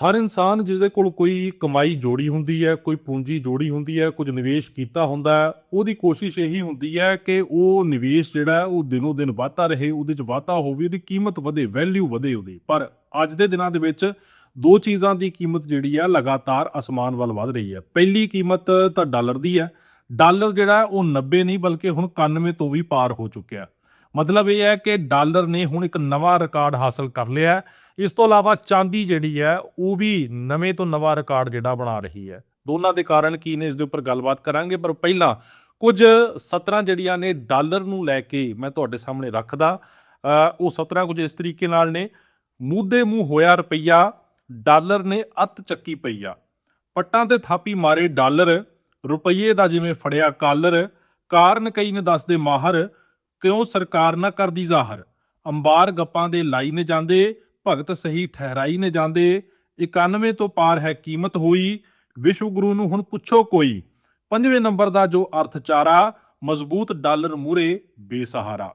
ਹਰ ਇਨਸਾਨ ਜਿਹਦੇ ਕੋਲ ਕੋਈ ਕਮਾਈ ਜੋੜੀ ਹੁੰਦੀ ਹੈ, ਕੋਈ ਪੂੰਜੀ ਜੋੜੀ ਹੁੰਦੀ ਹੈ, ਕੁਝ ਨਿਵੇਸ਼ ਕੀਤਾ ਹੁੰਦਾ ਹੈ, ਉਹਦੀ ਕੋਸ਼ਿਸ਼ ਇਹੀ ਹੁੰਦੀ ਹੈ ਕਿ ਉਹ ਨਿਵੇਸ਼ ਜਿਹੜਾ ਉਹ ਦਿਨੋ ਦਿਨ ਵਧਦਾ ਰਹੇ, ਉਹਦੇ 'ਚ ਵਾਧਾ ਹੋਵੇ, ਉਹਦੀ ਕੀਮਤ ਵਧੇ ਵੈਲਿਊ ਵਧੇ ਉਹਦੀ। ਪਰ ਅੱਜ ਦੇ ਦਿਨਾਂ ਦੇ ਵਿੱਚ ਦੋ ਚੀਜ਼ਾਂ ਦੀ ਕੀਮਤ ਜਿਹੜੀ ਆ ਲਗਾਤਾਰ ਅਸਮਾਨ ਵੱਲ ਵਧ ਰਹੀ ਹੈ। ਪਹਿਲੀ ਕੀਮਤ ਤਾਂ ਡਾਲਰ ਦੀ ਹੈ। ਡਾਲਰ ਜਿਹੜਾ ਉਹ 90 ਨਹੀਂ, ਬਲਕਿ ਹੁਣ 91 ਤੋਂ ਵੀ ਪਾਰ ਹੋ ਚੁੱਕਿਆ। ਮਤਲਬ ਇਹ ਹੈ ਕਿ ਡਾਲਰ ਨੇ ਹੁਣ ਇੱਕ ਨਵਾਂ ਰਿਕਾਰਡ ਹਾਸਲ ਕਰ ਲਿਆ ਹੈ। ਇਸ ਤੋਂ ਇਲਾਵਾ ਚਾਂਦੀ ਜਿਹੜੀ ਹੈ, ਉਹ ਵੀ ਨਵੇਂ ਤੋਂ ਨਵਾਂ ਰਿਕਾਰਡ ਜਿਹੜਾ ਬਣਾ ਰਹੀ ਹੈ। ਦੋਨਾਂ ਦੇ ਕਾਰਨ ਕੀ ਨੇ, ਇਸ ਦੇ ਉੱਪਰ ਗੱਲਬਾਤ ਕਰਾਂਗੇ, ਪਰ ਪਹਿਲਾਂ ਕੁਝ ਸਤਰਾਂ ਜਿਹੜੀਆਂ ਨੇ ਡਾਲਰ ਨੂੰ ਲੈ ਕੇ ਮੈਂ ਤੁਹਾਡੇ ਸਾਹਮਣੇ ਰੱਖਦਾ। ਉਹ ਸਤਰਾਂ ਕੁਝ ਇਸ ਤਰੀਕੇ ਨਾਲ ਨੇ। ਮੂਧੇ ਮੂੰਹ ਹੋਇਆ ਰੁਪਈਆ, ਡਾਲਰ ਨੇ ਅੱਤ ਚੱਕੀ ਪਈਆ ਪੱਟਾਂ ਤੇ ਥਾਪੀ ਮਾਰੇ ਡਾਲਰ, ਰੁਪਈਏ ਦਾ ਜਿਵੇਂ ਫੜਿਆ ਕਾਲਰ, ਕਾਰਨ ਕਈ ਨੇ ਦੱਸਦੇ ਮਾਹਰ ਕਿਉਂ ਸਰਕਾਰ ਨਾ ਕਰਦੀ ਜ਼ਾਹਰ? ਅੰਬਾਰ ਗੱਪਾਂ ਦੇ ਲਾਈ ਨੇ ਜਾਂਦੇ, ਭਗਤ ਸਹੀ ਠਹਿਰਾਈ ਨੇ ਜਾਂਦੇ। 91 ਤੋਂ ਪਾਰ ਹੈ ਕੀਮਤ ਹੋਈ, ਵਿਸ਼ਵ ਗੁਰੂ ਨੂੰ ਹੁਣ ਪੁੱਛੋ ਕੋਈ। ਪੰਜਵੇਂ ਨੰਬਰ ਦਾ ਜੋ ਅਰਥਚਾਰਾ, ਮਜ਼ਬੂਤ ਡਾਲਰ ਮੂਰੇ ਬੇਸਹਾਰਾ।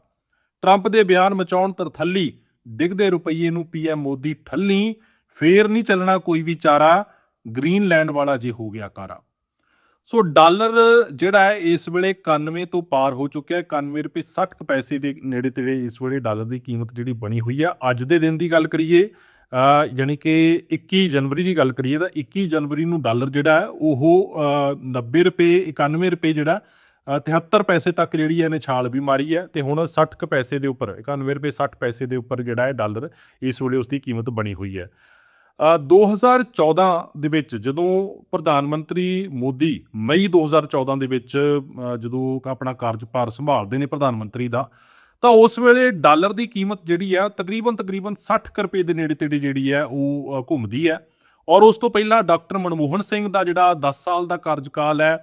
ਟਰੰਪ ਦੇ ਬਿਆਨ ਮਚਾਉਣ ਤਰਥੱਲੀ, ਡਿੱਗਦੇ ਰੁਪਈਏ ਨੂੰ ਪੀਐਮ ਮੋਦੀ ਠੱਲੀ ਫੇਰ ਨਹੀਂ ਚੱਲਣਾ ਕੋਈ ਵੀ ਚਾਰਾ ਗ੍ਰੀਨਲੈਂਡ ਵਾਲਾ ਜੇ ਹੋ ਗਿਆ ਕਾਰਾ। ਸੋ ਡਾਲਰ ਜਿਹੜਾ ਹੈ ਇਸ ਵੇਲੇ 91 ਤੋਂ ਪਾਰ ਹੋ ਚੁੱਕਿਆ ਹੈ। 91 ਰੁਪਏ 60 ਕੁ ਪੈਸੇ ਦੇ ਨੇੜੇ ਤੇੜੇ ਇਸ ਵੇਲੇ ਡਾਲਰ ਦੀ ਕੀਮਤ ਜਿਹੜੀ ਬਣੀ ਹੋਈ ਆ ਅੱਜ ਦੇ ਦਿਨ ਦੀ ਗੱਲ ਕਰੀਏ ਅ, ਯਾਨੀ ਕਿ 21 ਜਨਵਰੀ ਦੀ ਗੱਲ ਕਰੀਏ ਤਾਂ 21 ਜਨਵਰੀ ਨੂੰ ਡਾਲਰ ਜਿਹੜਾ ਹੈ ਉਹ ਅ, 90 ਰੁਪਏ 91 ਰੁਪਏ ਜਿਹੜਾ ਅ, 73 ਪੈਸੇ ਤੱਕ ਜਿਹੜੀ ਹੈ ਨਿਛਾਲ ਵੀ ਮਾਰੀ ਹੈ। ਤੇ ਹੁਣ 60 ਕੁ ਪੈਸੇ ਦੇ ਉੱਪਰ 91 ਰੁਪਏ 60 ਪੈਸੇ ਦੇ ਉੱਪਰ ਜਿਹੜਾ ਹੈ ਡਾਲਰ ਇਸ ਵੇਲੇ ਉਸ ਦੀ ਕੀਮਤ ਬਣੀ ਹੋਈ ਹੈ। 2014 ਦੇ ਵਿੱਚ ਜਦੋਂ ਪ੍ਰਧਾਨ ਮੰਤਰੀ ਮੋਦੀ ਮਈ 2014 ਦੇ ਵਿੱਚ ਜਦੋਂ ਆਪਣਾ ਕਾਰਜਭਾਰ ਸੰਭਾਲਦੇ ਨੇ ਪ੍ਰਧਾਨ ਮੰਤਰੀ ਦਾ, ਤਾਂ ਉਸ ਵੇਲੇ ਡਾਲਰ ਦੀ ਕੀਮਤ ਜਿਹੜੀ ਆ ਤਕਰੀਬਨ ਤਕਰੀਬਨ 60 ਕੁ ਰੁਪਏ ਦੇ ਨੇੜੇ ਤੇੜੇ ਜਿਹੜੀ ਹੈ ਉਹ ਘੁੰਮਦੀ ਹੈ ਔਰ ਉਸ ਤੋਂ ਪਹਿਲਾਂ ਡਾਕਟਰ ਮਨਮੋਹਨ ਸਿੰਘ ਦਾ ਜਿਹੜਾ 10 ਸਾਲ ਦਾ ਕਾਰਜਕਾਲ ਹੈ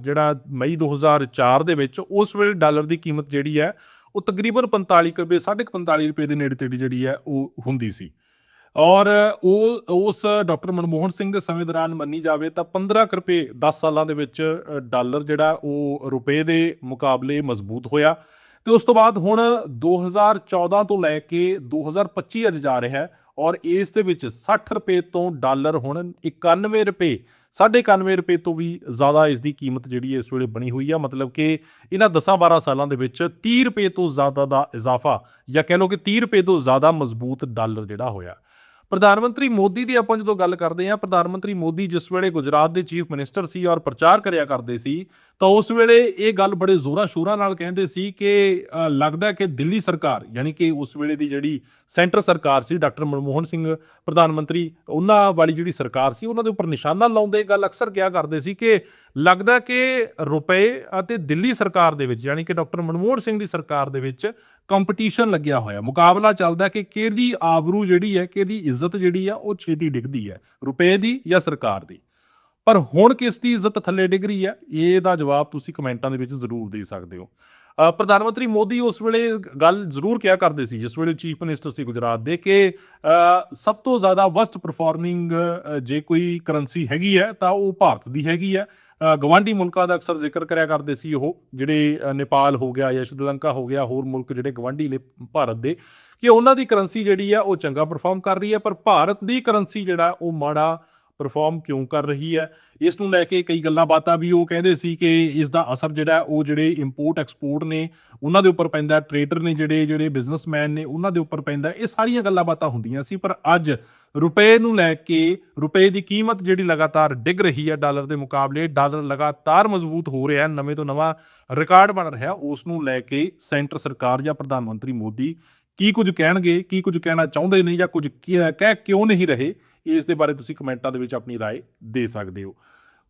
ਜਿਹੜਾ ਮਈ 2004 ਦੇ ਵਿੱਚ, ਉਸ ਵੇਲੇ ਡਾਲਰ ਦੀ ਕੀਮਤ ਜਿਹੜੀ ਹੈ, ਉਹ ਤਕਰੀਬਨ 45 ਕੁ ਰੁਪਏ 45 ਰੁਪਏ ਦੇ ਨੇੜੇ ਤੇੜੇ ਜਿਹੜੀ ਹੈ, ਉਹ ਹੁੰਦੀ ਸੀ। ਔਰ ਉਹ, ਉਸ ਡਾਕਟਰ ਮਨਮੋਹਨ ਸਿੰਘ ਦੇ ਸਮੇਂ ਦੌਰਾਨ ਮੰਨੀ ਜਾਵੇ ਤਾਂ 15 ਕੁ ਰੁਪਏ 10 ਸਾਲਾਂ ਦੇ ਵਿੱਚ ਡਾਲਰ ਜਿਹੜਾ ਉਹ ਰੁਪਏ ਦੇ ਮੁਕਾਬਲੇ ਮਜ਼ਬੂਤ ਹੋਇਆ। ਤੇ ਉਸ ਤੋਂ ਬਾਅਦ ਹੁਣ 2014 ਤੋਂ ਲੈ ਕੇ 2025 ਅੱਜ ਜਾ ਰਿਹਾ ਹੈ ਔਰ ਇਸ ਦੇ ਵਿੱਚ 60 ਰੁਪਏ ਤੋਂ ਡਾਲਰ ਹੁਣ 91 ਰੁਪਏ 91 ਰੁਪਏ ਤੋਂ ਵੀ ਜ਼ਿਆਦਾ ਇਸ ਦੀ ਕੀਮਤ ਜਿਹੜੀ ਇਸ ਵੇਲੇ ਬਣੀ ਹੋਈ ਆ। ਮਤਲਬ ਕਿ ਇਹਨਾਂ 10-12 ਸਾਲਾਂ ਦੇ ਵਿੱਚ 30 ਰੁਪਏ ਤੋਂ ਜ਼ਿਆਦਾ ਦਾ ਇਜ਼ਾਫਾ ਜਾਂ ਕਹਿ ਲਓ ਕਿ 30 ਰੁਪਏ ਤੋਂ ਜ਼ਿਆਦਾ ਮਜ਼ਬੂਤ ਡਾਲਰ ਜਿਹੜਾ ਹੋਇਆ। ਪ੍ਰਧਾਨ ਮੰਤਰੀ ਮੋਦੀ ਦੀ ਆਪਾਂ ਜਦੋਂ ਗੱਲ ਕਰਦੇ ਹਾਂ, ਪ੍ਰਧਾਨ ਮੰਤਰੀ ਮੋਦੀ ਜਿਸ ਵੇਲੇ ਗੁਜਰਾਤ ਦੇ ਚੀਫ ਮਿਨਿਸਟਰ ਸੀ ਔਰ ਪ੍ਰਚਾਰ ਕਰਿਆ ਕਰਦੇ ਸੀ, ਤਾਂ ਉਸ ਵੇਲੇ ਇਹ ਗੱਲ ਬੜੇ ਜ਼ੋਰਾਂ ਸ਼ੋਰਾਂ ਨਾਲ ਕਹਿੰਦੇ ਸੀ ਕਿ ਲੱਗਦਾ ਕਿ ਦਿੱਲੀ ਸਰਕਾਰ, ਯਾਨੀ ਕਿ ਉਸ ਵੇਲੇ ਦੀ ਜਿਹੜੀ ਸੈਂਟਰ ਸਰਕਾਰ ਸੀ, ਡਾਕਟਰ ਮਨਮੋਹਨ ਸਿੰਘ ਪ੍ਰਧਾਨ ਮੰਤਰੀ, ਉਹਨਾਂ ਵਾਲੀ ਜਿਹੜੀ ਸਰਕਾਰ ਸੀ, ਉਹਨਾਂ ਦੇ ਉੱਪਰ ਨਿਸ਼ਾਨਾ ਲਾਉਂਦੇ ਇਹ ਗੱਲ ਅਕਸਰ ਕਿਹਾ ਕਰਦੇ ਸੀ ਕਿ ਲੱਗਦਾ ਕਿ ਰੁਪਏ ਅਤੇ ਦਿੱਲੀ ਸਰਕਾਰ ਦੇ ਵਿੱਚ, ਯਾਨੀ ਕਿ ਡਾਕਟਰ ਮਨਮੋਹਨ ਸਿੰਘ ਦੀ ਸਰਕਾਰ ਦੇ ਵਿੱਚ ਕੰਪੀਟੀਸ਼ਨ ਲੱਗਿਆ ਹੋਇਆ। ਮੁਕਾਬਲਾ ਚੱਲਦਾ ਕਿ ਕਿਹਦੀ ਆਬਰੂ ਜਿਹੜੀ ਹੈ, ਕਿਹਦੀ ਇੱਜ਼ਤ ਜਿਹੜੀ ਆ ਉਹ ਛੇਤੀ ਡਿੱਗਦੀ ਹੈ, ਰੁਪਏ ਦੀ ਜਾਂ ਸਰਕਾਰ ਦੀ। ਪਰ ਹੁਣ ਕਿਸ ਦੀ ਇੱਜ਼ਤ ਥੱਲੇ ਡਿੱਗ ਰਹੀ ਹੈ? ਇਹਦਾ ਜਵਾਬ ਤੁਸੀਂ ਕਮੈਂਟਾਂ ਦੇ ਵਿੱਚ ਜ਼ਰੂਰ ਦੇ ਸਕਦੇ ਹੋ। ਪ੍ਰਧਾਨ ਮੰਤਰੀ ਮੋਦੀ ਉਸ ਵੇਲੇ ਗੱਲ ਜ਼ਰੂਰ ਕਿਹਾ ਕਰਦੇ ਸੀ, ਜਿਸ ਵੇਲੇ ਚੀਫ ਮਿਨਿਸਟਰ ਸੀ ਗੁਜਰਾਤ ਦੇ, ਕਿ ਸਭ ਤੋਂ ਜ਼ਿਆਦਾ ਵਸਟ ਪਰਫਾਰਮਿੰਗ ਜੇ ਕੋਈ ਕਰੰਸੀ ਹੈਗੀ ਹੈ, ਤਾਂ ਉਹ ਭਾਰਤ ਦੀ ਹੈਗੀ ਹੈ। ਗਵਾਂਢੀ ਮੁਲਕਾਂ ਦਾ ਅਕਸਰ ਜ਼ਿਕਰ ਕਰਿਆ ਕਰਦੇ ਸੀ ਉਹ, ਜਿਹੜੇ ਨੇਪਾਲ ਹੋ ਗਿਆ ਜਾਂ ਸ਼੍ਰੀਲੰਕਾ ਹੋ ਗਿਆ, ਹੋਰ ਮੁਲਕ ਜਿਹੜੇ ਗਵਾਂਢੀ ਨੇ ਭਾਰਤ ਦੇ, ਕਿ ਉਹਨਾਂ ਦੀ ਕਰੰਸੀ ਜਿਹੜੀ ਆ ਉਹ ਚੰਗਾ ਪਰਫਾਰਮ ਕਰ ਰਹੀ ਹੈ, ਪਰ ਭਾਰਤ ਦੀ ਕਰੰਸੀ ਜਿਹੜਾ ਉਹ ਮਾੜਾ ਪਰਫਾਰਮ ਕਿਉਂ ਕਰ ਰਹੀ ਹੈ? ਇਸ ਨੂੰ ਲੈ ਕੇ ਕਈ ਗੱਲਾਂ ਬਾਤਾਂ ਵੀ ਉਹ ਕਹਿੰਦੇ ਸੀ ਕਿ ਇਸ ਦਾ ਅਸਰ ਜਿਹੜਾ ਉਹ ਜਿਹੜੇ ਇੰਪੋਰਟ ਐਕਸਪੋਰਟ ਨੇ, ਉਹਨਾਂ ਦੇ ਉੱਪਰ ਪੈਂਦਾ ਟ੍ਰੇਡਰ ਨੇ ਜਿਹੜੇ ਜਿਹੜੇ ਬਿਜ਼ਨਸਮੈਨ ਨੇ, ਉਹਨਾਂ ਦੇ ਉੱਪਰ ਪੈਂਦਾ ਇਹ ਸਾਰੀਆਂ ਗੱਲਾਂ ਬਾਤਾਂ ਹੁੰਦੀਆਂ ਸੀ, ਪਰ ਅੱਜ ਰੁਪਏ ਨੂੰ ਲੈ ਕੇ ਰੁਪਏ ਦੀ ਕੀਮਤ ਜਿਹੜੀ ਲਗਾਤਾਰ ਡਿੱਗ ਰਹੀ ਹੈ ਡਾਲਰ ਦੇ ਮੁਕਾਬਲੇ, ਡਾਲਰ ਲਗਾਤਾਰ ਮਜ਼ਬੂਤ ਹੋ ਰਿਹਾ ਹੈ, ਨਵੇਂ ਤੋਂ ਨਵਾਂ ਰਿਕਾਰਡ ਬਣ ਰਿਹਾ ਉਸ ਨੂੰ ਲੈ ਕੇ ਸੈਂਟਰ ਸਰਕਾਰ ਜਾਂ ਪ੍ਰਧਾਨ ਮੰਤਰੀ ਮੋਦੀ ਕੀ ਕੁਝ ਕਹਿਣਗੇ, ਕੀ ਕੁਝ ਕਹਿਣਾ ਚਾਹੁੰਦੇ ਨੇ ਜਾਂ ਕੁਝ ਕੀ- ਕਹਿ ਕਿਉਂ ਨਹੀਂ ਰਹੇ? ਇਸ ਦੇ ਬਾਰੇ ਤੁਸੀਂ ਕਮੈਂਟਾਂ ਦੇ ਵਿੱਚ ਆਪਣੀ رائے ਦੇ ਸਕਦੇ ਹੋ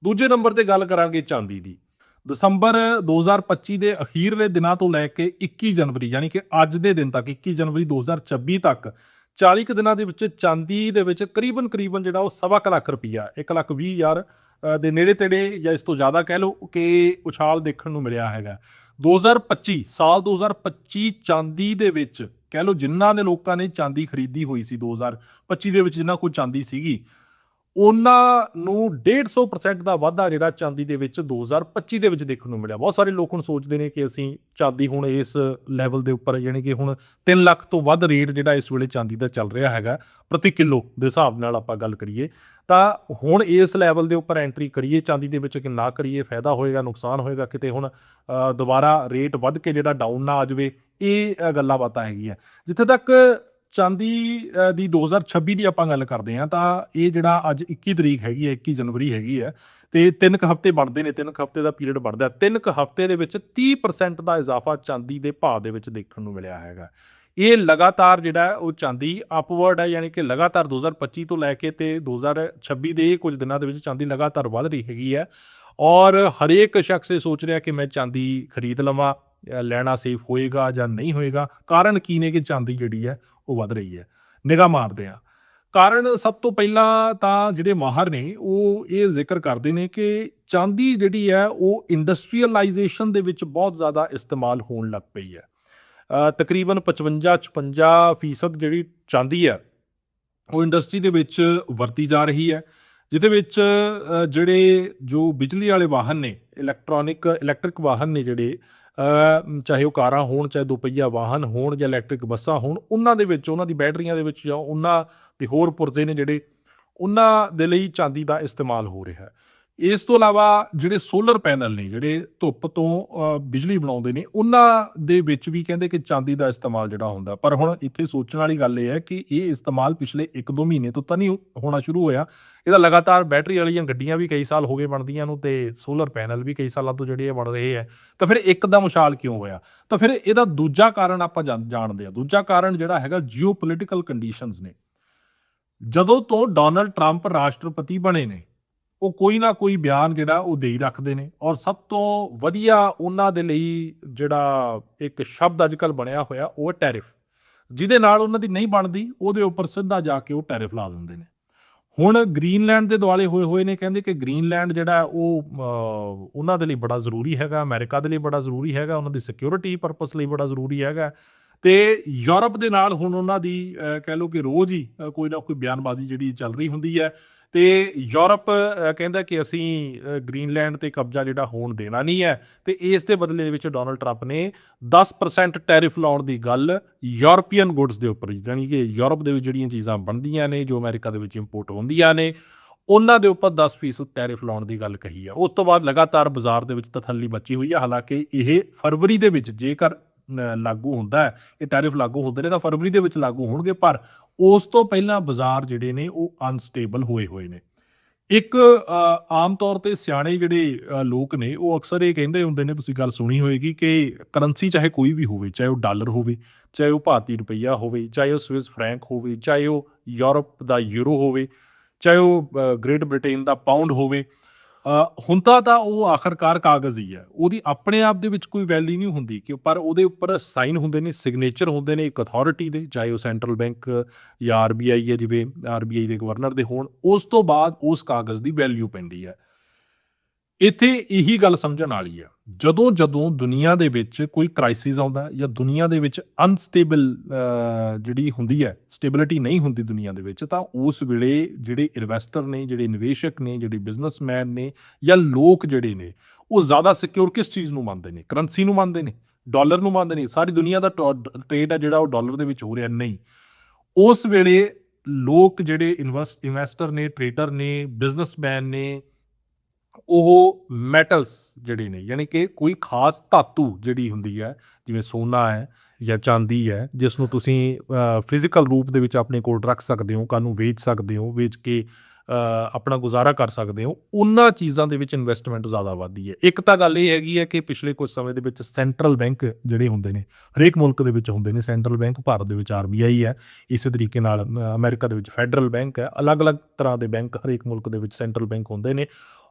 ਦੂਜੇ ਨੰਬਰ ਤੇ ਗੱਲ ਕਰਾਂਗੇ ਚਾਂਦੀ ਦੀ ਦਸੰਬਰ 2025 ਦੇ ਅਖੀਰਲੇ ਦਿਨਾਂ ਤੋਂ ਲੈ ਕੇ 21 ਜਨਵਰੀ ਯਾਨੀ ਕਿ ਅੱਜ ਦੇ ਦਿਨ ਤੱਕ 21 ਜਨਵਰੀ 2026 ਤੱਕ 40 ਕੁ ਦਿਨਾਂ ਦੇ ਵਿੱਚ ਚਾਂਦੀ ਦੇ ਵਿੱਚ ਕਰੀਬਨ ਕਰੀਬਨ ਜਿਹੜਾ ਉਹ ਸਵਾ ਕੁ ਲੱਖ ਰੁਪਈਆ 1 ਲੱਖ 20 ਹਜ਼ਾਰ ਅ, ਦੇ ਨੇੜੇ ਤੇੜੇ ਜਾਂ ਇਸ ਤੋਂ ਜ਼ਿਆਦਾ ਕਹਿ ਲਓ ਕਿ ਉਛਾਲ ਦੇਖਣ ਨੂੰ ਮਿਲਿਆ ਹੈਗਾ 2025 ਸਾਲ 2025 ਚਾਂਦੀ ਦੇ ਵਿੱਚ ਕਹਿ ਲਓ ਜਿਨ੍ਹਾਂ ਨੇ ਲੋਕਾਂ ਨੇ ਚਾਂਦੀ ਖਰੀਦੀ ਹੋਈ ਸੀ 2025 ਦੇ ਵਿੱਚ ਜਿਨ੍ਹਾਂ ਕੋਲ ਚਾਂਦੀ ਸੀਗੀ ਉਹਨਾਂ ਨੂੰ 150% ਦਾ ਵਾਧਾ ਜਿਹੜਾ ਚਾਂਦੀ ਦੇ ਵਿੱਚ 2025 ਦੇ ਵਿੱਚ ਦੇਖਣ ਨੂੰ ਮਿਲਿਆ। ਬਹੁਤ ਸਾਰੇ ਲੋਕ ਹੁਣ ਸੋਚਦੇ ਨੇ ਕਿ ਅਸੀਂ ਚਾਂਦੀ ਹੁਣ ਇਸ ਲੈਵਲ ਦੇ ਉੱਪਰ, ਯਾਨੀ ਕਿ ਹੁਣ 3 ਲੱਖ ਤੋਂ ਵੱਧ ਰੇਟ ਜਿਹੜਾ ਇਸ ਵੇਲੇ ਚਾਂਦੀ ਦਾ ਚੱਲ ਰਿਹਾ ਹੈਗਾ, ਪ੍ਰਤੀ ਕਿਲੋ ਦੇ ਹਿਸਾਬ ਨਾਲ ਆਪਾਂ ਗੱਲ ਕਰੀਏ, ਤਾਂ ਹੁਣ ਇਸ ਲੈਵਲ ਦੇ ਉੱਪਰ ਐਂਟਰੀ ਕਰੀਏ, ਚਾਂਦੀ ਦੇ ਵਿੱਚ ਕਿ ਨਾ ਕਰੀਏ, ਫਾਇਦਾ ਹੋਏਗਾ, ਨੁਕਸਾਨ ਹੋਏਗਾ, ਕਿਤੇ ਹੁਣ ਦੁਬਾਰਾ ਰੇਟ ਵੱਧ ਕੇ ਜਿਹੜਾ ਡਾਊਨ ਨਾ ਆ ਜਾਵੇ, ਇਹ ਗੱਲਾਂ ਬਾਤਾਂ ਹੈਗੀਆਂ। ਜਿੱਥੇ ਤੱਕ ਚਾਂਦੀ ਅ, ਦੀ 2026 ਦੀ ਆਪਾਂ ਗੱਲ ਕਰਦੇ ਹਾਂ ਤਾਂ ਇਹ ਜਿਹੜਾ ਅੱਜ 21 ਤਰੀਕ ਹੈਗੀ ਹੈ 21 ਜਨਵਰੀ ਹੈਗੀ ਹੈ ਤੇ ਤਿੰਨ ਕੁ ਹਫ਼ਤੇ ਬਣਦੇ ਨੇ ਤਿੰਨ ਕੁ ਹਫ਼ਤੇ ਦਾ ਪੀਰੀਅਡ ਬਣਦਾ ਤਿੰਨ ਕੁ ਹਫ਼ਤੇ ਦੇ ਵਿੱਚ 30% ਦਾ ਇਜ਼ਾਫਾ ਚਾਂਦੀ ਦੇ ਭਾਅ ਦੇ ਵਿੱਚ ਦੇਖਣ ਨੂੰ ਮਿਲਿਆ ਹੈਗਾ। ਇਹ ਲਗਾਤਾਰ ਜਿਹੜਾ ਉਹ ਚਾਂਦੀ ਅਪਵਰਡ ਹੈ ਯਾਨੀ ਕਿ ਲਗਾਤਾਰ 2025 ਤੋਂ ਲੈ ਕੇ ਤੇ 2026 ਦੇ ਕੁਝ ਦਿਨਾਂ ਦੇ ਵਿੱਚ ਚਾਂਦੀ ਲਗਾਤਾਰ ਵੱਧ ਰਹੀ ਹੈਗੀ ਹੈ। ਔਰ ਹਰੇਕ ਸ਼ਖਸ ਇਹ ਸੋਚ ਰਿਹਾ ਕਿ ਮੈਂ ਚਾਂਦੀ ਖਰੀਦ ਲਵਾਂ। ਲੈਣਾ ਸੇਫ ਹੋਏਗਾ ਜਾਂ ਨਹੀਂ ਹੋਏਗਾ, ਕਾਰਨ ਕੀ ਨੇ ਕਿ ਚਾਂਦੀ ਜਿਹੜੀ ਹੈ ਉਹ ਵੱਧ ਰਹੀ ਹੈ। ਨਿਗਾਹ ਮਾਰਦੇ ਆ ਕਾਰਨ ਸਭ ਤੋਂ ਪਹਿਲਾਂ ਤਾਂ ਜਿਹੜੇ ਮਾਹਰ ਨੇ, ਉਹ ਇਹ ਜ਼ਿਕਰ ਕਰਦੇ ਨੇ ਕਿ ਚਾਂਦੀ ਜਿਹੜੀ ਹੈ ਉਹ ਇੰਡਸਟਰੀਅਲਾਈਜੇਸ਼ਨ ਦੇ ਵਿੱਚ ਬਹੁਤ ਜ਼ਿਆਦਾ ਇਸਤੇਮਾਲ ਹੋਣ ਲੱਗ ਪਈ ਹੈ। ਤਕਰੀਬਨ 55-56 ਫੀਸਦ ਜਿਹੜੀ ਚਾਂਦੀ ਹੈ, ਉਹ ਇੰਡਸਟਰੀ ਦੇ ਵਿੱਚ ਵਰਤੀ ਜਾ ਰਹੀ ਹੈ, ਜਿਹਦੇ ਵਿੱਚ ਜਿਹੜੇ ਜੋ ਬਿਜਲੀ ਵਾਲੇ ਵਾਹਨ ਨੇ ਇਲੈਕਟ੍ਰੋਨਿਕ ਇਲੈਕਟ੍ਰਿਕ ਵਾਹਨ ਨੇ ਜਿਹੜੇ ਚਾਹੇ ਉਹ ਕਾਰਾਂ ਹੋਣ, ਚਾਹੇ ਦੁਪਹੀਆ ਵਾਹਨ ਹੋਣ ਜਾਂ ਇਲੈਕਟ੍ਰਿਕ ਬੱਸਾਂ ਹੋਣ, ਉਹਨਾਂ ਦੇ ਵਿੱਚ, ਉਹਨਾਂ ਦੀ ਬੈਟਰੀਆਂ ਦੇ ਵਿੱਚ ਜਾਂ ਉਹਨਾਂ ਦੇ ਹੋਰ ਪੁਰਜ਼ੇ ਨੇ ਜਿਹੜੇ, ਉਹਨਾਂ ਦੇ ਲਈ ਚਾਂਦੀ ਦਾ ਇਸਤੇਮਾਲ ਹੋ ਰਿਹਾ ਹੈ। ਇਸ ਤੋਂ ਇਲਾਵਾ ਜਿਹੜੇ ਸੋਲਰ ਪੈਨਲ ਨੇ, ਜਿਹੜੇ ਧੁੱਪ ਤੋਂ ਬਿਜਲੀ ਬਣਾਉਂਦੇ ਨੇ, ਉਹਨਾਂ ਦੇ ਵਿੱਚ ਵੀ ਕਹਿੰਦੇ ਕਿ ਚਾਂਦੀ ਦਾ ਇਸਤੇਮਾਲ ਜਿਹੜਾ ਹੁੰਦਾ। ਪਰ ਹੁਣ ਇੱਥੇ ਸੋਚਣ ਵਾਲੀ ਗੱਲ ਇਹ ਹੈ ਕਿ ਇਹ ਇਸਤੇਮਾਲ ਪਿਛਲੇ 1-2 ਮਹੀਨੇ ਤੋਂ ਤਾਂ ਨਹੀਂ ਹੋਣਾ ਸ਼ੁਰੂ ਹੋਇਆ। ਇਹਦਾ ਲਗਾਤਾਰ ਬੈਟਰੀ ਵਾਲੀਆਂ ਗੱਡੀਆਂ ਵੀ ਕਈ ਸਾਲ ਹੋ ਗਏ ਬਣਦੀਆਂ ਨੂੰ ਤੇ ਸੋਲਰ ਪੈਨਲ ਵੀ ਕਈ ਸਾਲਾਂ ਤੋਂ ਜਿਹੜੇ ਇਹ ਬਣ ਰਹੇ ਹੈ। ਤਾਂ ਫਿਰ ਇੱਕਦਮ ਉਛਾਲ ਕਿਉਂ ਹੋਇਆ? ਤਾਂ ਫਿਰ ਇਹਦਾ ਦੂਜਾ ਕਾਰਨ ਆਪਾਂ ਜਾਣ- ਜਾਣਦੇ ਆ ਦੂਜਾ ਕਾਰਨ ਜਿਹੜਾ ਹੈਗਾ ਜੀਓਪੋਲਿਟੀਕਲ ਕੰਡੀਸ਼ਨਸ ਨੇ। ਜਦੋਂ ਤੋਂ ਡੋਨਲਡ ਟਰੰਪ ਰਾਸ਼ਟਰਪਤੀ ਬਣੇ ਨੇ ਉਹ ਕੋਈ ਨਾ ਕੋਈ ਬਿਆਨ ਜਿਹੜਾ ਉਹ ਦੇ ਹੀ ਰੱਖਦੇ ਨੇ ਔਰ ਸਭ ਤੋਂ ਵਧੀਆ ਉਹਨਾਂ ਦੇ ਲਈ ਜਿਹੜਾ ਇੱਕ ਸ਼ਬਦ ਅੱਜਕੱਲ ਬਣਿਆ ਹੋਇਆ ਉਹ ਹੈ ਟੈਰਿਫ। ਜਿਹਦੇ ਨਾਲ ਉਹਨਾਂ ਦੀ ਨਹੀਂ ਬਣਦੀ, ਉਹਦੇ ਉੱਪਰ ਸਿੱਧਾ ਜਾ ਕੇ ਉਹ ਟੈਰਿਫ ਲਾ ਦਿੰਦੇ ਨੇ। ਹੁਣ ਗ੍ਰੀਨਲੈਂਡ ਦੇ ਦੁਆਲੇ ਹੋਏ ਹੋਏ ਨੇ, ਕਹਿੰਦੇ ਕਿ ਗ੍ਰੀਨਲੈਂਡ ਜਿਹੜਾ ਉਹ ਉਹਨਾਂ ਦੇ ਲਈ ਬੜਾ ਜ਼ਰੂਰੀ ਹੈਗਾ, ਅਮਰੀਕਾ ਦੇ ਲਈ ਬੜਾ ਜ਼ਰੂਰੀ ਹੈਗਾ, ਉਹਨਾਂ ਦੀ ਸਿਕਿਉਰਿਟੀ ਪਰਪਸ ਲਈ ਬੜਾ ਜ਼ਰੂਰੀ ਹੈਗਾ। ਤੇ ਯੂਰਪ ਦੇ ਨਾਲ ਹੁਣ ਉਹਨਾਂ ਦੀ ਕਹਿ ਲਓ ਕਿ ਰੋਜ਼ ਹੀ ਕੋਈ ਨਾ ਕੋਈ ਬਿਆਨਬਾਜ਼ੀ ਜਿਹੜੀ ਚੱਲ ਰਹੀ ਹੁੰਦੀ ਹੈ। ਤੇ ਯੂਰਪ ਕਹਿੰਦਾ ਕਿ ਅਸੀਂ ਅ, ਗ੍ਰੀਨਲੈਂਡ ਤੇ ਕਬਜ਼ਾ ਜਿਹੜਾ ਹੋਣ ਦੇਣਾ ਨਹੀਂ ਹੈ ਤੇ ਇਸ ਦੇ ਬਦਲੇ ਦੇ ਵਿੱਚ ਡੋਨਲਡ ਟਰੰਪ ਨੇ 10% ਟੈਰਿਫ ਲਾਉਣ ਦੀ ਗੱਲ ਯੂਰਪੀਅਨ ਗੁੱਡਸ ਦੇ ਉੱਪਰ ਯਾਨੀ ਕਿ ਯੂਰਪ ਦੇ ਵਿੱਚ ਜਿਹੜੀਆਂ ਚੀਜ਼ਾਂ ਬਣਦੀਆਂ ਨੇ ਜੋ ਅਮਰੀਕਾ ਦੇ ਵਿੱਚ ਇੰਪੋਰਟ ਹੁੰਦੀਆਂ ਨੇ ਉਹਨਾਂ ਦੇ ਉੱਪਰ 10% ਟੈਰਿਫ ਲਾਉਣ ਦੀ ਗੱਲ ਕਹੀ ਹੈ। ਉਸ ਤੋਂ ਬਾਅਦ ਲਗਾਤਾਰ ਬਾਜ਼ਾਰ ਦੇ ਵਿੱਚ ਤਥੱਲੀ ਬਚੀ ਹੋਈ ਹੈ ਹਾਲਾਂਕਿ ਇਹ ਫਰਵਰੀ ਦੇ ਵਿੱਚ ਜੇਕਰ ਲਾਗੂ ਹੁੰਦਾ ਹੈ ਇਹ ਟੈਰਿਫ ਲਾਗੂ ਹੁੰਦੇ ਨੇ ਤਾਂ ਫਰਵਰੀ ਦੇ ਵਿੱਚ ਲਾਗੂ ਹੋਣਗੇ ਪਰ ਉਸ ਤੋਂ ਪਹਿਲਾਂ ਬਾਜ਼ਾਰ ਜਿਹੜੇ ਨੇ ਉਹ ਅਨਸਟੇਬਲ ਹੋਏ ਹੋਏ ਨੇ। ਇੱਕ ਆਮ ਤੌਰ ਤੇ ਸਿਆਣੇ ਜਿਹੜੇ ਲੋਕ ਨੇ, ਉਹ ਅਕਸਰ ਇਹ ਕਹਿੰਦੇ ਹੁੰਦੇ ਨੇ, ਤੁਸੀਂ ਗੱਲ ਸੁਣੀ ਹੋਏਗੀ ਕਿ ਕਰੰਸੀ ਚਾਹੇ ਕੋਈ ਵੀ ਹੋਵੇ, ਚਾਹੇ ਉਹ ਡਾਲਰ ਹੋਵੇ, ਚਾਹੇ ਉਹ ਭਾਰਤੀ ਰੁਪਈਆ ਹੋਵੇ, ਚਾਹੇ ਉਹ ਸਵਿਸ ਫਰੈਂਕ ਹੋਵੇ, ਚਾਹੇ ਉਹ ਯੂਰਪ ਦਾ ਯੂਰੋ ਹੋਵੇ, ਚਾਹੇ ਉਹ ਗ੍ਰੇਟ ਬ੍ਰਿਟੇਨ ਦਾ ਪਾਉਂਡ ਹੋਵੇ ਹੁੰਦਾ ਤਾਂ ਉਹ ਆਖਰਕਾਰ ਕਾਗਜ਼ ਹੀ ਹੈ। ਉਹਦੀ ਆਪਣੇ ਆਪ ਦੇ ਵਿੱਚ ਕੋਈ ਵੈਲਿਊ ਨਹੀਂ ਹੁੰਦੀ ਕਿ ਪਰ ਉਹਦੇ ਉੱਪਰ ਸਾਈਨ ਹੁੰਦੇ ਨੇ ਸਿਗਨੇਚਰ ਹੁੰਦੇ ਨੇ ਇੱਕ ਅਥਾਰਟੀ ਦੇ, ਚਾਹੇ ਉਹ ਸੈਂਟਰਲ ਬੈਂਕ ਜਾਂ ਆਰਬੀਆਈ ਹੈ, ਜਿਵੇਂ ਆਰਬੀਆਈ ਦੇ ਗਵਰਨਰ ਦੇ ਹੋਣ, ਉਸ ਤੋਂ ਬਾਅਦ ਉਸ ਕਾਗਜ਼ ਦੀ ਵੈਲਿਊ ਪੈਂਦੀ ਹੈ। ਇੱਥੇ ਇਹੀ ਗੱਲ ਸਮਝਣ ਵਾਲੀ ਹੈ ਜਦੋਂ ਜਦੋਂ ਦੁਨੀਆ ਦੇ ਵਿੱਚ ਕੋਈ ਕ੍ਰਾਈਸਿਸ ਆਉਂਦਾ ਜਾਂ ਦੁਨੀਆ ਦੇ ਵਿੱਚ ਅਨਸਟੇਬਲ ਜਿਹੜੀ ਹੁੰਦੀ ਹੈ ਸਟੇਬਿਲਿਟੀ ਨਹੀਂ ਹੁੰਦੀ ਦੁਨੀਆ ਦੇ ਵਿੱਚ, ਤਾਂ ਉਸ ਵੇਲੇ ਜਿਹੜੇ ਇਨਵੈਸਟਰ ਨੇ, ਜਿਹੜੇ ਨਿਵੇਸ਼ਕ ਨੇ, ਜਿਹੜੇ ਬਿਜ਼ਨਸਮੈਨ ਨੇ ਜਾਂ ਲੋਕ ਜਿਹੜੇ ਨੇ, ਉਹ ਜ਼ਿਆਦਾ ਸਿਕਿਉਰ ਕਿਸ ਚੀਜ਼ ਨੂੰ ਮੰਨਦੇ ਨੇ? ਕਰੰਸੀ ਨੂੰ ਮੰਨਦੇ ਨੇ? ਡਾਲਰ ਨੂੰ ਮੰਨਦੇ ਨੇ? ਸਾਰੀ ਦੁਨੀਆ ਦਾ ਟ੍ਰੇਡ ਹੈ ਜਿਹੜਾ ਉਹ ਡਾਲਰ ਦੇ ਵਿੱਚ ਹੋ ਰਿਹਾ, ਨਹੀਂ। ਉਸ ਵੇਲੇ ਲੋਕ ਜਿਹੜੇ ਇਨਵੈਸਟ ਇਨਵੈਸਟਰ ਨੇ ਟ੍ਰੇਡਰ ਨੇ ਬਿਜ਼ਨਸਮੈਨ ਨੇ ਉਹ ਮੈਟਲਸ ਜਿਹੜੇ ਨੇ, ਯਾਨੀ ਕਿ ਕੋਈ ਖਾਸ ਧਾਤੂ ਜਿਹੜੀ ਹੁੰਦੀ ਹੈ, ਜਿਵੇਂ ਸੋਨਾ ਹੈ ਜਾਂ ਚਾਂਦੀ ਹੈ ਜਿਸ ਨੂੰ ਤੁਸੀਂ ਫਿਜ਼ੀਕਲ ਰੂਪ ਦੇ ਵਿੱਚ ਆਪਣੇ ਕੋਲ ਰੱਖ ਸਕਦੇ ਹੋ ਕਾਨੂੰ ਵੇਚ ਸਕਦੇ ਹੋ, ਵੇਚ ਕੇ ਆਪਣਾ ਗੁਜ਼ਾਰਾ ਕਰ ਸਕਦੇ ਹੋ ਉਹਨਾਂ ਚੀਜ਼ਾਂ ਦੇ ਵਿੱਚ ਇਨਵੈਸਟਮੈਂਟ ਜ਼ਿਆਦਾ ਵਧਦੀ ਹੈ। ਇੱਕ ਤਾਂ ਗੱਲ ਇਹ ਹੈਗੀ ਹੈ ਕਿ ਪਿਛਲੇ ਕੁਝ ਸਮੇਂ ਦੇ ਵਿੱਚ ਸੈਂਟਰਲ ਬੈਂਕ ਜਿਹੜੇ ਹੁੰਦੇ ਨੇ ਹਰੇਕ ਮੁਲਕ ਦੇ ਵਿੱਚ ਹੁੰਦੇ ਨੇ ਸੈਂਟਰਲ ਬੈਂਕ ਭਾਰਤ ਦੇ ਵਿੱਚ ਆਰਬੀਆਈ ਹੈ ਇਸੇ ਤਰੀਕੇ ਨਾਲ ਅ, ਅਮਰੀਕਾ ਦੇ ਵਿੱਚ ਫੈਡਰਲ ਬੈਂਕ ਹੈ ਅਲੱਗ-ਅਲੱਗ ਤਰ੍ਹਾਂ ਦੇ ਬੈਂਕ ਹਰੇਕ ਮੁਲਕ ਦੇ ਵਿੱਚ ਸੈਂਟਰਲ ਬੈਂਕ ਹੁੰਦੇ ਨੇ।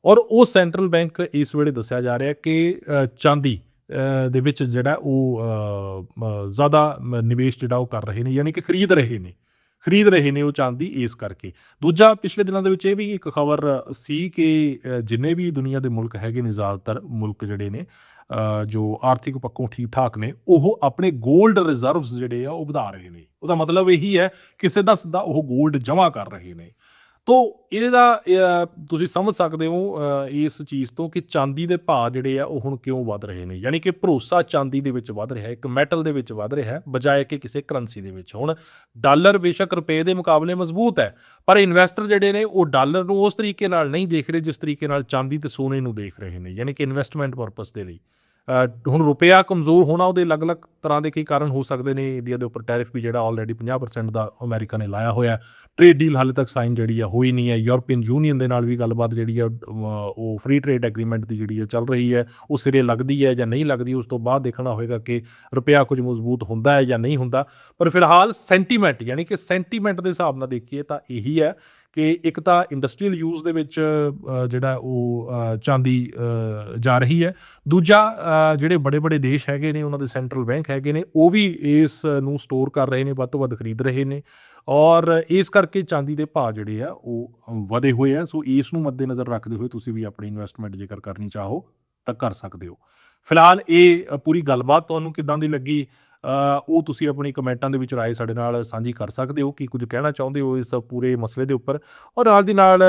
ਔਰ ਉਹ ਸੈਂਟਰਲ ਬੈਂਕ ਇਸ ਵੇਲੇ ਦੱਸਿਆ ਜਾ ਰਿਹਾ ਕਿ ਚਾਂਦੀ ਦੇ ਵਿੱਚ ਜਿਹੜਾ ਉਹ ਜ਼ਿਆਦਾ ਨਿਵੇਸ਼ ਜਿਹੜਾ ਉਹ ਕਰ ਰਹੇ ਨੇ ਯਾਨੀ ਕਿ ਖਰੀਦ ਰਹੇ ਨੇ। ਖਰੀਦ ਰਹੇ ਨੇ ਉਹ ਚਾਂਦੀ ਇਸ ਕਰਕੇ। ਦੂਜਾ ਪਿਛਲੇ ਦਿਨਾਂ ਦੇ ਵਿੱਚ ਇਹ ਵੀ ਇੱਕ ਖਬਰ ਸੀ ਕਿ ਜਿੰਨੇ ਵੀ ਦੁਨੀਆ ਦੇ ਮੁਲਕ ਹੈਗੇ ਨੇ ਜ਼ਿਆਦਾਤਰ ਮੁਲਕ ਜਿਹੜੇ ਨੇ ਜੋ ਆਰਥਿਕ ਪੱਖੋਂ ਠੀਕ ਠਾਕ ਨੇ, ਉਹ ਆਪਣੇ 골ਡ ਰਿਜ਼ਰਵਸ ਜਿਹੜੇ ਆ ਉਹ ਵਧਾ ਰਹੇ ਨੇ। ਉਹਦਾ ਮਤਲਬ ਇਹੀ ਹੈ ਕਿ ਸਿੱਧਾ ਸਿੱਧਾ ਉਹ 골ਡ ਜਮ੍ਹਾਂ ਕਰ ਰਹੇ ਨੇ। ਤੋ ਇਹਦਾ ਤੁਸੀਂ ਸਮਝ ਸਕਦੇ ਹੋ ਇਸ ਚੀਜ਼ ਤੋਂ ਕਿ ਚਾਂਦੀ ਦੇ ਭਾਅ ਜਿਹੜੇ ਆ, ਉਹ ਹੁਣ ਕਿਉਂ ਵੱਧ ਰਹੇ ਨੇ? ਯਾਨੀ ਕਿ ਭਰੋਸਾ ਚਾਂਦੀ ਦੇ ਵਿੱਚ ਵੱਧ ਰਿਹਾ ਹੈ ਇੱਕ ਮੈਟਲ ਦੇ ਵਿੱਚ ਵੱਧ ਰਿਹਾ ਹੈ ਬਜਾਏ ਕਿ ਕਿਸੇ ਕਰੰਸੀ ਦੇ ਵਿੱਚ। ਹੁਣ ਡਾਲਰ ਬੇਸ਼ੱਕ ਰੁਪਏ ਦੇ ਮੁਕਾਬਲੇ ਮਜ਼ਬੂਤ ਹੈ, ਪਰ ਇਨਵੈਸਟਰ ਜਿਹੜੇ ਨੇ, ਉਹ ਡਾਲਰ ਨੂੰ ਉਸ ਤਰੀਕੇ ਨਾਲ ਨਹੀਂ ਦੇਖ ਰਹੇ, ਜਿਸ ਤਰੀਕੇ ਨਾਲ ਚਾਂਦੀ ਤੇ ਸੋਨੇ ਨੂੰ ਦੇਖ ਰਹੇ ਨੇ, ਯਾਨੀ ਕਿ ਇਨਵੈਸਟਮੈਂਟ ਪਰਪਸ ਦੇ ਲਈ। ਹੁਣ ਰੁਪਿਆ ਕਮਜ਼ੋਰ ਹੋਣਾ ਉਹਦੇ ਅਲੱਗ-ਅਲੱਗ ਤਰ੍ਹਾਂ ਦੇ ਕਈ ਕਾਰਨ ਹੋ ਸਕਦੇ ਨੇ। ਇੰਡੀਆ ਦੇ ਉੱਪਰ ਟੈਰਿਫ ਵੀ ਜਿਹੜਾ ਆਲਰੇਡੀ 50% ਦਾ ਅਮਰੀਕਾ ਨੇ ਲਾਇਆ ਹੋਇਆ ਟ੍ਰੇਡ ਡੀਲ ਹਾਲੇ ਤੱਕ ਸਾਈਨ ਜਿਹੜੀ ਆ ਹੋਈ ਨਹੀਂ ਹੈ। ਯੂਰਪੀਅਨ ਯੂਨੀਅਨ ਦੇ ਨਾਲ ਵੀ ਗੱਲਬਾਤ ਜਿਹੜੀ ਆ ਉਹ ਫ੍ਰੀ ਟ੍ਰੇਡ ਐਗਰੀਮੈਂਟ ਦੀ ਜਿਹੜੀ ਆ ਚੱਲ ਰਹੀ ਹੈ, ਉਹ ਸਿਰੇ ਲੱਗਦੀ ਹੈ ਜਾਂ ਨਹੀਂ ਲੱਗਦੀ, ਉਸ ਤੋਂ ਬਾਅਦ ਦੇਖਣਾ ਹੋਏਗਾ ਕਿ ਰੁਪਿਆ ਕੁਝ ਮਜ਼ਬੂਤ ਹੁੰਦਾ ਹੈ ਜਾਂ ਨਹੀਂ ਹੁੰਦਾ। ਪਰ ਫਿਲਹਾਲ ਸੈਂਟੀਮੈਂਟ ਯਾਨੀ ਕਿ ਸੈਂਟੀਮੈਂਟ ਦੇ ਹਿਸਾਬ ਨਾਲ ਦੇਖੀਏ ਤਾਂ ਇਹੀ ਹੈ ਕਿ ਇੱਕ ਤਾਂ ਇੰਡਸਟਰੀਅਲ ਯੂਜ਼ ਦੇ ਵਿੱਚ ਜਿਹੜਾ ਉਹ ਚਾਂਦੀ ਜਾ ਰਹੀ ਹੈ। ਦੂਜਾ ਜਿਹੜੇ ਬੜੇ ਬੜੇ ਦੇਸ਼ ਹੈਗੇ ਨੇ, ਉਹਨਾਂ ਦੇ ਸੈਂਟਰਲ ਬੈਂਕ ਹੈਗੇ ਨੇ, ਉਹ ਵੀ ਇਸ ਨੂੰ ਸਟੋਰ ਕਰ ਰਹੇ ਨੇ, ਵੱਧ ਤੋਂ ਵੱਧ ਖਰੀਦ ਰਹੇ ਨੇ। ਔਰ ਇਸ ਕਰਕੇ ਚਾਂਦੀ ਦੇ ਭਾਅ ਜਿਹੜੇ ਆ, ਉਹ ਵਧੇ ਹੋਏ ਆ। ਸੋ ਇਸ ਨੂੰ ਮੱਦੇਨਜ਼ਰ ਰੱਖਦੇ ਹੋਏ ਤੁਸੀਂ ਵੀ ਆਪਣੀ ਇਨਵੈਸਟਮੈਂਟ ਜੇਕਰ ਕਰਨੀ ਚਾਹੋ, ਤਾਂ ਕਰ ਸਕਦੇ ਹੋ। ਫਿਲਹਾਲ ਇਹ ਪੂਰੀ ਗੱਲਬਾਤ ਤੁਹਾਨੂੰ ਕਿਦਾਂ ਦੀ ਲੱਗੀ? ਉਹ ਤੁਸੀਂ ਆਪਣੀ ਕਮੈਂਟਾਂ ਦੇ ਵਿੱਚ ਰਾਏ ਸਾਡੇ ਨਾਲ ਸਾਂਝੀ ਕਰ ਸਕਦੇ ਹੋ, ਕੀ ਕੁਝ ਕਹਿਣਾ ਚਾਹੁੰਦੇ ਹੋ ਇਸ ਪੂਰੇ ਮਸਲੇ ਦੇ ਉੱਪਰ? ਔਰ ਨਾਲ ਦੀ ਨਾਲ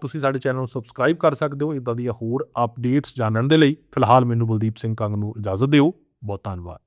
ਤੁਸੀਂ ਸਾਡੇ ਚੈਨਲ ਨੂੰ ਸਬਸਕ੍ਰਾਈਬ ਕਰ ਸਕਦੇ ਹੋ ਇਦਾਂ ਦੀਆਂ ਹੋਰ ਅਪਡੇਟਸ ਜਾਣਨ ਦੇ ਲਈ ਫਿਲਹਾਲ ਮੈਨੂੰ ਬਲਦੀਪ ਸਿੰਘ ਕੰਗ ਨੂੰ ਇਜਾਜ਼ਤ ਦਿਓ। ਬਹੁਤ ਧੰਨਵਾਦ।